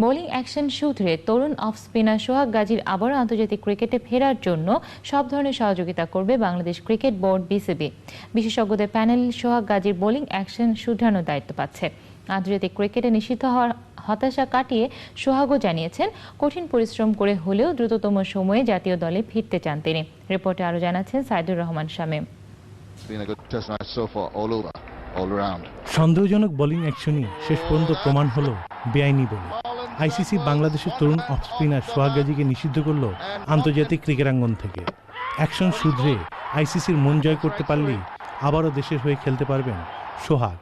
Bowling action সূত্রে তরুণ off spinner সোহাগ গাজীর আবারও আন্তর্জাতিক ক্রিকেটে ফেরার জন্য সব ধরনের সহযোগিতা করবে বাংলাদেশ ক্রিকেট বোর্ড বিসিবি। বিশেষজ্ঞদের প্যানেল সোহাগ গাজীর বোলিং অ্যাকশন শুধরানোর দায়িত্ব পাচ্ছে। আন্তর্জাতিক ক্রিকেটে নিষিদ্ধ হওয়ার হতাশা কাটিয়ে সোহাগও জানিয়েছেন কঠিন পরিশ্রম করে হলেও দ্রুততম সময়ে জাতীয় দলে ফিরতে চান তিনি। রিপোর্টে আরও জানাচ্ছেন সাইদুর রহমান শামীম. সন্দেহজনক বোলিং অ্যাকশনই শেষ পর্যন্ত প্রমাণ হলো বেআইনি বলে। আইসিসি বাংলাদেশের তরুণ অফ স্পিনার সোহাগ গাজীকে নিষিদ্ধ করল আন্তর্জাতিক ক্রিকেটাঙ্গন থেকে। অ্যাকশন শুধরে আইসিসির মন জয় করতে পারলেই আবারও দেশের হয়ে খেলতে পারবেন সোহাগ।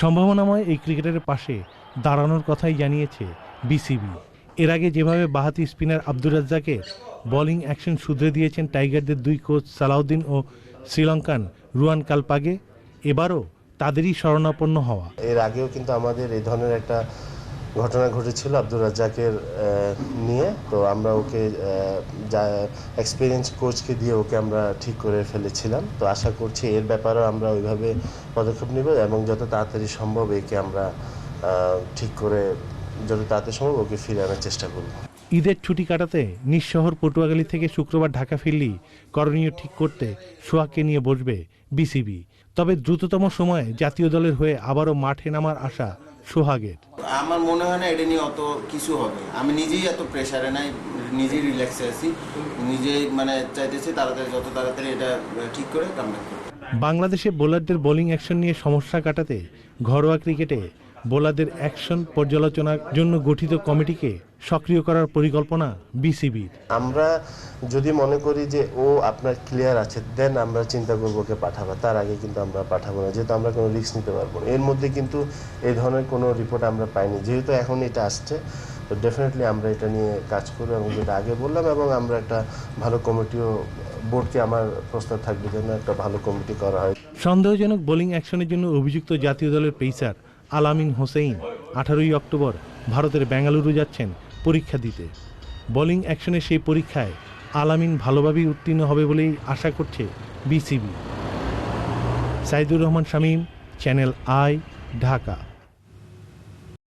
সম্ভাবনাময় এই ক্রিকেটারের পাশে দাঁড়ানোর কথাই জানিয়েছে বিসিবি। এর আগে যেভাবে বাহাতি স্পিনার আব্দুর রাজ্জাকে বোলিং অ্যাকশন শুধরে দিয়েছেন টাইগারদের দুই কোচ সালাউদ্দিন ও শ্রীলঙ্কান রুয়ান কালপাগে, এবারও তাদেরই শরণাপন্ন হওয়া। এর আগেও কিন্তু আমাদের এই ধরনের একটা ঘটনা ঘটেছিল আব্দুর রাজ্জাকের নিয়ে। তো আমরা ওকে যা এক্সপিরিয়েন্স কোচকে দিয়ে ওকে আমরা ঠিক করে ফেলেছিলাম। তো আশা করছি এর ব্যাপারেও আমরা ওইভাবে পদক্ষেপ নেব এবং যত তাড়াতাড়ি সম্ভব একে আমরা ঠিক করে যত তাড়াতাড়ি সম্ভব ওকে ফিরে আনার চেষ্টা করব। ঈদের ছুটি কাটাতে নিঃশহর পটুয়াখালী থেকে শুক্রবার ঢাকা ফিরলি করণীয় ঠিক করতে সোহাগকে নিয়ে বসবে বিসিবি। তবে দ্রুততম সময়ে জাতীয় দলের হয়ে আবারও মাঠে নামার আশা সোহাগের। আমার মনে হয় না এটা নিয়ে অত কিছু হবে। আমি নিজেই এত প্রেশারে নাই নিজেই রিল্যাক্সে আছি। নিজেই মানে চাইতেছি তাড়াতাড়ি যত তাড়াতাড়ি এটা ঠিক করে কামব্যাক করতে। বাংলাদেশে বোলারদের বোলিং অ্যাকশন নিয়ে সমস্যা কাটাতে ঘরোয়া ক্রিকেটে বোলারদের অ্যাকশন পর্যালোচনার জন্য গঠিত কমিটিকে সক্রিয় করার পরিকল্পনা বিসিবির। আমরা যদি মনে করি যে ও আপনার ক্লিয়ার আছে দেন আমরা চিন্তা করব ওকে পাঠাবো তার আগে কিন্তু আমরা পাঠাবো না যেহেতু আমরা কোনো রিস্ক নিতে পারব না। এর মধ্যে কিন্তু এই ধরনের কোনো রিপোর্ট আমরা পাইনি যেহেতু এখন এটা আসছে। তো ডেফিনেটলি আমরা এটা নিয়ে কাজ করব এবং যেটা আগে বললাম এবং আমরা একটা ভালো কমিটিও বোর্ডকে আমার প্রস্তাব থাকবে যেন একটা ভালো কমিটি করা হয়। সন্দেহজনক বোলিং অ্যাকশনের জন্য অভিযুক্ত জাতীয় দলের পেসার আলামিন হোসেইন, আঠারোই অক্টোবর ভারতের বেঙ্গালুরু যাচ্ছেন পরীক্ষা দিতে। বোলিং অ্যাকশনে সেই পরীক্ষায় আলামিন ভালোভাবেই উত্তীর্ণ হবে বলেই আশা করছে BCB. Saidur Rahman Shamim, channel I, Dhaka.